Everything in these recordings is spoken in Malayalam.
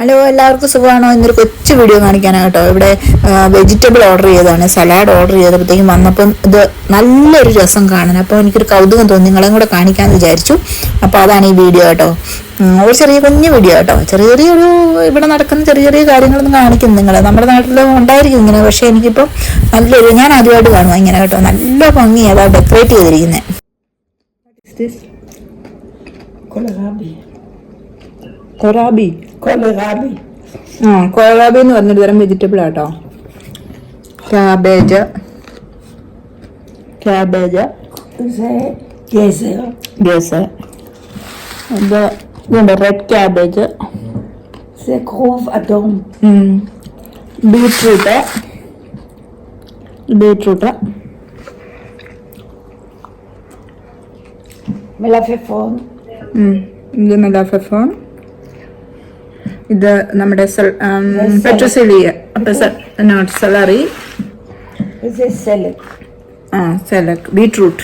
ഹലോ എല്ലാവർക്കും സുഖമാണോ? എന്നൊരു കൊച്ചു വീഡിയോ കാണിക്കാനാണ് കേട്ടോ. ഇവിടെ വെജിറ്റബിൾ ഓർഡർ ചെയ്തതാണ്. സലാഡ് ഓർഡർ ചെയ്തപ്പോഴത്തേക്കും വന്നപ്പം ഇത് നല്ലൊരു രസം കാണാൻ. അപ്പോൾ എനിക്കൊരു കൗതുകം തോന്നി. നിങ്ങളെയും കൂടെ കാണിക്കാമെന്ന് വിചാരിച്ചു. അപ്പോൾ അതാണ് ഈ വീഡിയോ കേട്ടോ. ഒരു ചെറിയ കുഞ്ഞു വീഡിയോ കേട്ടോ. ചെറിയ ചെറിയൊരു ഇവിടെ നടക്കുന്ന ചെറിയ ചെറിയ കാര്യങ്ങളൊന്നും കാണിക്കും നിങ്ങൾ നമ്മുടെ നാട്ടിൽ ഉണ്ടായിരിക്കും ഇങ്ങനെ. പക്ഷേ എനിക്കിപ്പം നല്ലൊരു ഞാൻ ആദ്യമായിട്ട് കാണുക ഇങ്ങനെ കേട്ടോ. നല്ല ഭംഗി അതാണ് ഡെക്കറേറ്റ് ചെയ്തിരിക്കുന്നത്. കൊറാബി. Kohlrabi. ആ കോളാബി എന്ന് പറഞ്ഞൊരു തരം വെജിറ്റബിൾ ആട്ടോ. Cabbage cabbage guys. ഗ്യാസ് ഇത് ഇതുണ്ട് റെഡ് ക്യാബേജ്. ബീട്രൂട്ട് ബീട്രൂട്ട് മെലാഫെഫോൺ ഇത് മെലാഫെഫോൺ ഇത് നമ്മുടെ പെട്രോസെലിയ നോട്ട് സെലറി ആ സെലക് beetroot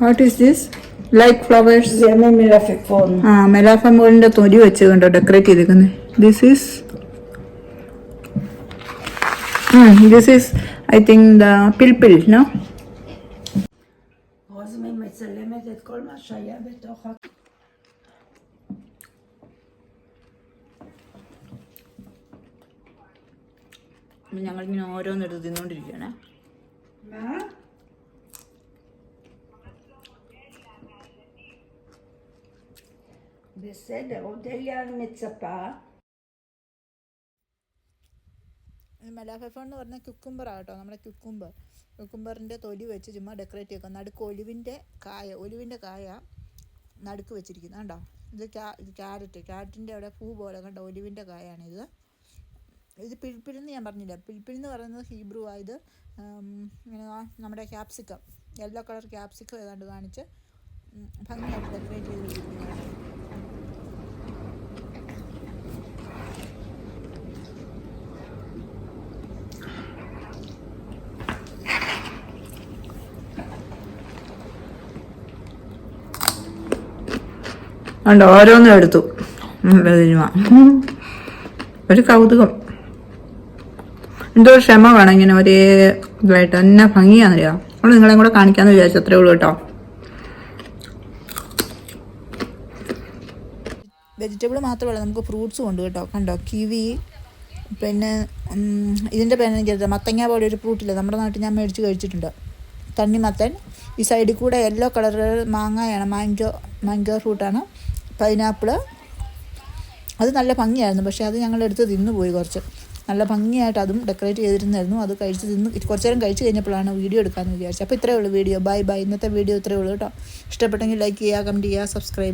what is this like flowers ആ മെലാഫം തൊലി വെച്ച് കണ്ടോ ഡെക്കറേറ്റ് ചെയ്തിരിക്കുന്നത് this is this is I think the പിൽപിൽ no מצלמת את כל מה שהיה בתוך ה... ഞങ്ങൾ ഇങ്ങനെ ഓരോന്നെടുത്ത് തിന്നുകൊണ്ടിരിക്കുകയാണ് מה? בסדר, אודליה, אני מצפה. മെലാഫെഫോൺ എന്ന് പറഞ്ഞാൽ കുക്കുംബർ ആട്ടോ നമ്മുടെ ക്യുക്കുംബർ ക്യുക്കുംബറിന്റെ തൊലി വെച്ച് ചുമ്മാ ഡെക്കറേറ്റ് ചെയ്യുക നടുക്ക് ഒലിവിന്റെ കായ ഒലിവിന്റെ കായ നടുക്ക് വെച്ചിരിക്കുന്നത് കണ്ടോ? ഇത് ക്യാ ക്യാരറ്റ് ക്യാരറ്റിന്റെ അവിടെ പൂ പോലെ കണ്ടോ ഒലിവിന്റെ കായാണിത് ഇത്. പിൽപ്പിലെന്ന് ഞാൻ പറഞ്ഞില്ല? പിൽപ്പിൽ പറയുന്നത് ഹീബ്രു ആയത് ഇങ്ങനെ നമ്മുടെ ക്യാപ്സിക്കം യെല്ലോ കളർ ക്യാപ്സിക്കം ഏതാണ്ട് കാണിച്ച് ഭംഗിയായിട്ട് ഡെക്കറേറ്റ് ചെയ്ത് ഉണ്ട് ഓരോന്നും എടുത്തു. സിനിമ. ഒരു കൗതുകം. എന്തോ ക്ഷമ വേണം ഇങ്ങനെ ഒരേ ഇതായിട്ട്. എന്നാ ഭംഗിയാണെന്നറിയാം നമ്മൾ നിങ്ങളെയും കൂടെ കാണിക്കാന്ന് വിചാരിച്ചു അത്രേ ഉള്ളൂ കേട്ടോ. വെജിറ്റബിൾ മാത്രമല്ല നമുക്ക് ഫ്രൂട്ട്സും ഉണ്ട് കേട്ടോ. കണ്ടോ? കിവി പിന്നെ ഇതിന്റെ പേര് എനിക്കറിയാം മത്തങ്ങ പോലെ ഒരു ഫ്രൂട്ടില്ല നമ്മുടെ നാട്ടിൽ ഞാൻ മേടിച്ച് കഴിച്ചിട്ടുണ്ട്. തണ്ണിമത്തൻ. ഈ സൈഡിൽ കൂടെ യെല്ലോ കളർ മാങ്ങയാണ്. മാങ്കോ മാങ്കോ ഫ്രൂട്ടാണ്. പൈനാപ്പിൾ. അത് നല്ല ഭംഗിയായിരുന്നു. പക്ഷേ അത് ഞങ്ങളെടുത്ത് തിന്നുപോയി തിന്നു പോയി കുറച്ച്. നല്ല ഭംഗിയായിട്ട് അതും ഡെക്കറേറ്റ് ചെയ്തിരുന്നായിരുന്നു. അത് കഴിച്ച് തിന്ന് കുറച്ച് നേരം കഴിച്ച് കഴിഞ്ഞപ്പോഴാണ് വീഡിയോ എടുക്കാമെന്ന് വിചാരിച്ചത്. അപ്പോൾ ഇത്രയേ ഉള്ളൂ വീഡിയോ. ബൈ ബൈ ഇന്നത്തെ വീഡിയോ ഇത്രയേ ഉള്ളൂ കേട്ടോ. ഇഷ്ടപ്പെട്ടെങ്കിൽ ലൈക്ക് ചെയ്യുക കമന്റ് ചെയ്യുക സബ്സ്ക്രൈബ്